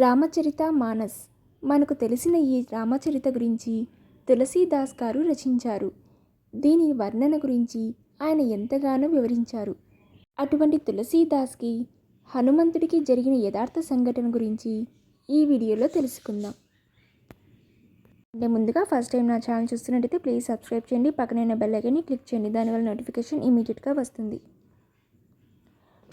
రామచరిత మానస్. మనకు తెలిసిన ఈ రామచరిత గురించి తులసీదాస్ గారు రచించారు. దీని వర్ణన గురించి ఆయన ఎంతగానో వివరించారు. అటువంటి తులసీదాస్కి హనుమంతుడికి జరిగిన యథార్థ సంఘటన గురించి ఈ వీడియోలో తెలుసుకుందాం. అంటే ముందుగా ఫస్ట్ టైం నా ఛానల్ చూస్తున్నట్టయితే ప్లీజ్ సబ్స్క్రైబ్ చేయండి. పక్కనైన బెల్ ఐకాన్ని క్లిక్ చేయండి. దానివల్ల నోటిఫికేషన్ ఇమీడియట్గా వస్తుంది.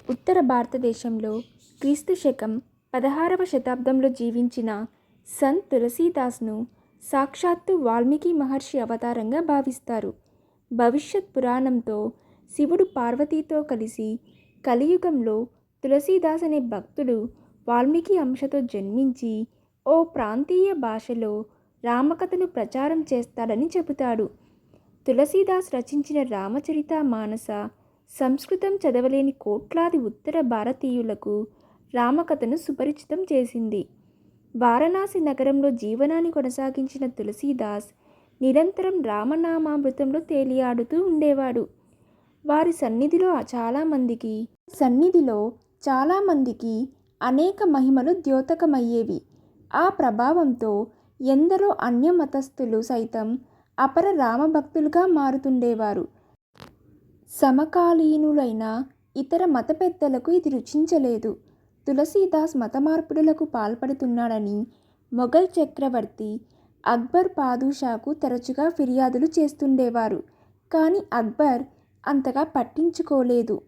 ఉత్తర భారతదేశంలో క్రీస్తు శకం పదహారవ శతాబ్దంలో జీవించిన సంత్ తులసీదాస్ను సాక్షాత్తు వాల్మీకి మహర్షి అవతారంగా భావిస్తారు. భవిష్యత్ పురాణంతో శివుడు పార్వతీతో కలిసి కలియుగంలో తులసీదాస్ అనే భక్తుడు వాల్మీకి అంశతో జన్మించి ఓ ప్రాంతీయ భాషలో రామకథను ప్రచారం చేస్తాడని చెబుతాడు. తులసీదాస్ రచించిన రామచరిత మానస సంస్కృతం చదవలేని కోట్లాది ఉత్తర భారతీయులకు రామకథను సుపరిచితం చేసింది. వారణాసి నగరంలో జీవనాన్ని కొనసాగించిన తులసీదాస్ నిరంతరం రామనామామృతంలో తేలియాడుతూ ఉండేవాడు. వారి సన్నిధిలో చాలామందికి సన్నిధిలో చాలామందికి అనేక మహిమలు ద్యోతకమయ్యేవి. ఆ ప్రభావంతో ఎందరో అన్య మతస్థులు సైతం అపర రామభక్తులుగా మారుతుండేవారు. సమకాలీనులైన ఇతర మత పెద్దలకు ఇది రుచించలేదు. తులసీదాస్ మతమార్పిడులకు పాల్పడుతున్నాడని మొఘల్ చక్రవర్తి అక్బర్ పాదుషాకు తరచుగా ఫిర్యాదులు చేస్తుండేవారు. కానీ అక్బర్ అంతగా పట్టించుకోలేదు.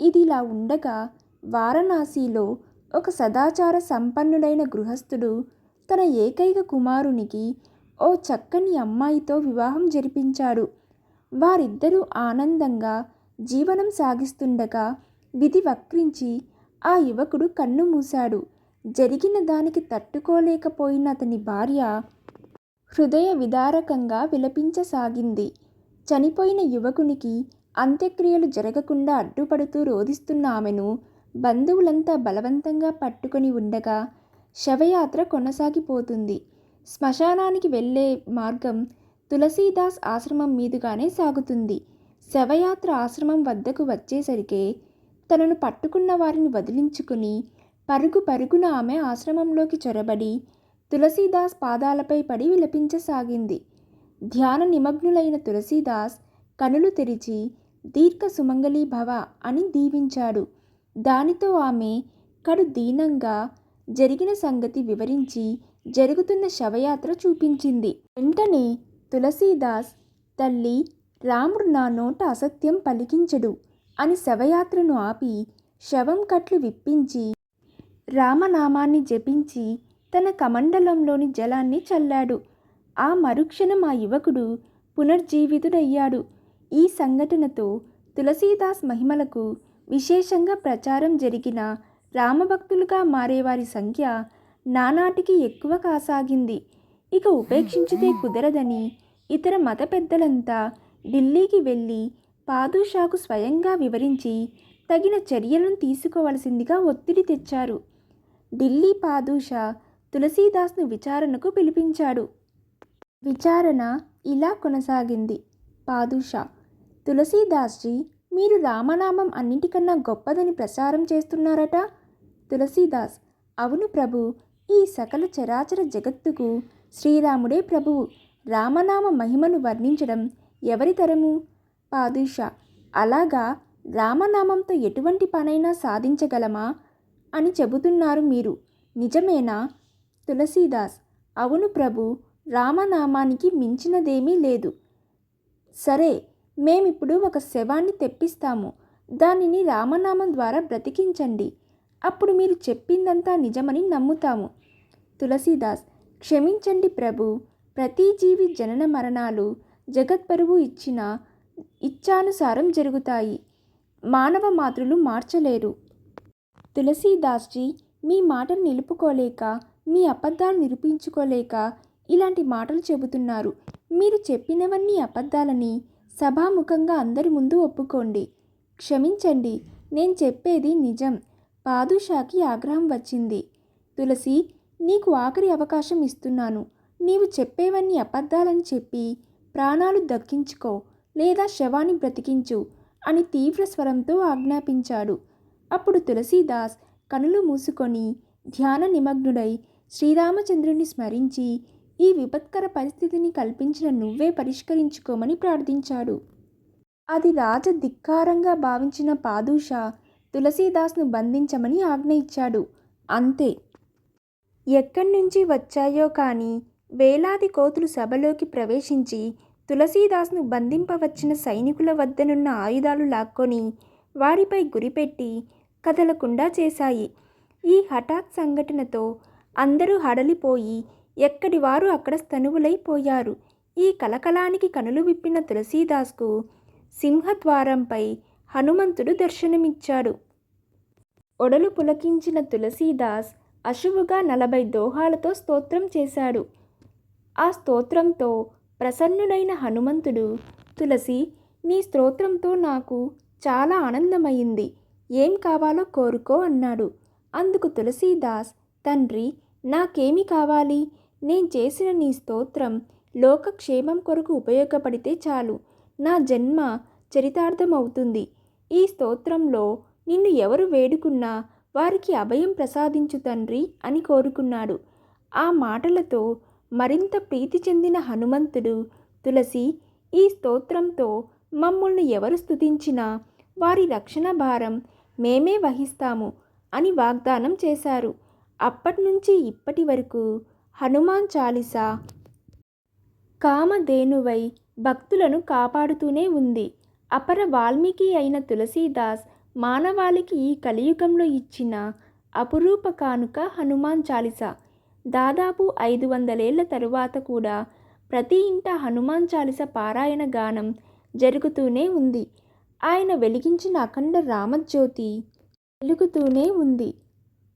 ఇదిలా ఉండగా వారణాసిలో ఒక సదాచార సంపన్నుడైన గృహస్థుడు తన ఏకైక కుమారునికి ఓ చక్కని అమ్మాయితో వివాహం జరిపించాడు. వారిద్దరూ ఆనందంగా జీవనం సాగిస్తుండగా విధి వక్రించి ఆ యువకుడు కన్ను మూశాడు. జరిగిన దానికి తట్టుకోలేకపోయిన అతని భార్య హృదయ విదారకంగా విలపించసాగింది. చనిపోయిన యువకునికి అంత్యక్రియలు జరగకుండా అడ్డుపడుతూ రోధిస్తున్న ఆమెను బంధువులంతా బలవంతంగా పట్టుకొని ఉండగా శవయాత్ర కొనసాగిపోతుంది. శ్మశానానికి వెళ్ళే మార్గం తులసీదాస్ ఆశ్రమం మీదుగానే సాగుతుంది. శవయాత్ర ఆశ్రమం వద్దకు వచ్చేసరికే తనను పట్టుకున్న వారిని వదిలించుకుని పరుగు పరుగున ఆమె ఆశ్రమంలోకి చొరబడి తులసీదాస్ పాదాలపై పడి విలపించసాగింది. ధ్యాన నిమగ్నులైన తులసీదాస్ కనులు తెరిచి దీర్ఘ సుమంగళీ భవ అని దీవించాడు. దానితో ఆమె కడు దీనంగా జరిగిన సంగతి వివరించి జరుగుతున్న శవయాత్ర చూపించింది. వెంటనే తులసీదాస్ తల్లి రాముడు నా నోట అసత్యం పలికించడు. అని శవయాత్రను ఆపి శవం కట్లు విప్పించి రామనామాన్ని జపించి తన కమండలంలోని జలాన్ని చల్లాడు. ఆ మరుక్షణం ఆ యువకుడు పునర్జీవితుడయ్యాడు. ఈ సంఘటనతో తులసీదాస్ మహిమలకు విశేషంగా ప్రచారం జరిగిన రామభక్తులుగా మారేవారి సంఖ్య నానాటికి ఎక్కువ కాసాగింది. ఇక ఉపేక్షించితే కుదరదని ఇతర మత పెద్దలంతా ఢిల్లీకి వెళ్ళి పాదుషాకు స్వయంగా వివరించి తగిన చర్యలను తీసుకోవలసిందిగా ఒత్తిడి తెచ్చారు. ఢిల్లీ పాదుషా తులసీదాస్ను విచారణకు పిలిపించాడు. విచారణ ఇలా కొనసాగింది. పాదుషా తులసీదాస్జీ మీరు రామనామం అన్నిటికన్నా గొప్పదని ప్రచారం చేస్తున్నారట? తులసీదాస్ అవును ప్రభు ఈ సకల చరాచర జగత్తుకు శ్రీరాముడే ప్రభువు. రామనామ మహిమను వర్ణించడం ఎవరి తరము? పాదుషా అలాగా రామనామంతో ఎటువంటి పనైనా సాధించగలమా? అని చెబుతున్నారు మీరు. నిజమేనా? తులసీదాస్. అవును ప్రభు రామనామానికి మించినదేమీ లేదు. సరే మేమిప్పుడు ఒక శవాన్ని తెప్పిస్తాము. దానిని రామనామం ద్వారా బ్రతికించండి. అప్పుడు మీరు చెప్పిందంతా నిజమని నమ్ముతాము. తులసీదాస్. క్షమించండి ప్రభు ప్రతి జీవి జనన మరణాలు జగత్పరువు ఇచ్చిన ఇచ్చానుసారం జరుగుతాయి. మానవ మాతృలు మార్చలేరు. తులసీదాస్జీ మీ మాటను నిలుపుకోలేక మీ అబద్ధాలు నిరూపించుకోలేక ఇలాంటి మాటలు చెబుతున్నారు. మీరు చెప్పినవన్నీ అబద్ధాలని సభాముఖంగా అందరి ముందు ఒప్పుకోండి. క్షమించండి నేను చెప్పేది నిజం. పాదుషాకి ఆగ్రహం వచ్చింది. తులసి నీకు ఆఖరి అవకాశం ఇస్తున్నాను. నీవు చెప్పేవన్నీ అబద్ధాలని చెప్పి ప్రాణాలు దక్కించుకో. లేదా శవాన్ని బ్రతికించు అని తీవ్ర స్వరంతో ఆజ్ఞాపించాడు. అప్పుడు తులసీదాస్ కనులు మూసుకొని ధ్యాన నిమగ్నుడై శ్రీరామచంద్రుని స్మరించి ఈ విపత్కర పరిస్థితిని కల్పించిన నువ్వే పరిష్కరించుకోమని ప్రార్థించాడు. అది రాజ ధిక్కారంగా భావించిన పాదూషా తులసీదాస్ను బంధించమని ఆజ్ఞ ఇచ్చాడు. అంతే. ఎక్కడి నుంచి వచ్చాయో కానీ వేలాది కోతులు సభలోకి ప్రవేశించి తులసీదాస్ను బంధింపవచ్చిన సైనికుల వద్దనున్న ఆయుధాలు లాక్కొని వారిపై గురిపెట్టి కదలకుండా చేశాయి. ఈ హఠాత్ సంఘటనతో అందరూ హడలిపోయి ఎక్కడి వారు అక్కడ స్తనువులైపోయారు ఈ కలకలానికి కనులు విప్పిన తులసీదాస్కు సింహద్వారంపై హనుమంతుడు దర్శనమిచ్చాడు. ఒడలు పులకించిన తులసీదాస్ అశువుగా నలభై దోహాలతో స్తోత్రం చేశాడు. ఆ స్తోత్రంతో ప్రసన్నుడైన హనుమంతుడు తులసి నీ స్తోత్రంతో నాకు చాలా ఆనందమైంది ఏం కావాలో కోరుకో అన్నాడు. అందుకు తులసీదాస్ తండ్రి నాకేమి కావాలి? నేను చేసిన నీ స్తోత్రం లోకక్షేమం కొరకు ఉపయోగపడితే చాలు. నా జన్మ చరితార్థమవుతుంది. ఈ స్తోత్రంలో నిన్ను ఎవరు వేడుకున్నా వారికి అభయం ప్రసాదించు తండ్రి అని కోరుకున్నాడు. ఆ మాటలతో మరింత ప్రీతి చెందిన హనుమంతుడు తులసి ఈ స్తోత్రంతో మమ్మల్ని ఎవరు స్థుతించినా వారి రక్షణ భారం మేమే వహిస్తాము అని వాగ్దానం చేశారు. అప్పటి నుంచి ఇప్పటి వరకు హనుమాన్ చాలీసా కామధేనువై భక్తులను కాపాడుతూనే ఉంది. అపర వాల్మీకి అయిన తులసీదాస్ మానవాళికి ఈ కలియుగంలో ఇచ్చిన అపురూప కానుక హనుమాన్ చాలీసా. దాదాపు ఐదు వందలేళ్ళ తరువాత కూడా ప్రతి ఇంట హనుమాన్ చాలీస పారాయణ గానం జరుగుతూనే ఉంది. ఆయన వెలిగించిన అఖండ రామజ్యోతి వెలుగుతూనే ఉంది.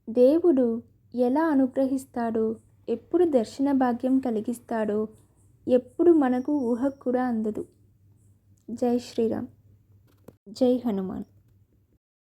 దేవుడు ఎలా అనుగ్రహిస్తాడో ఎప్పుడు దర్శన భాగ్యం కలిగిస్తాడో ఎప్పుడు మనకు ఊహకు కూడా అందదు. జై శ్రీరామ్. జై హనుమాన్.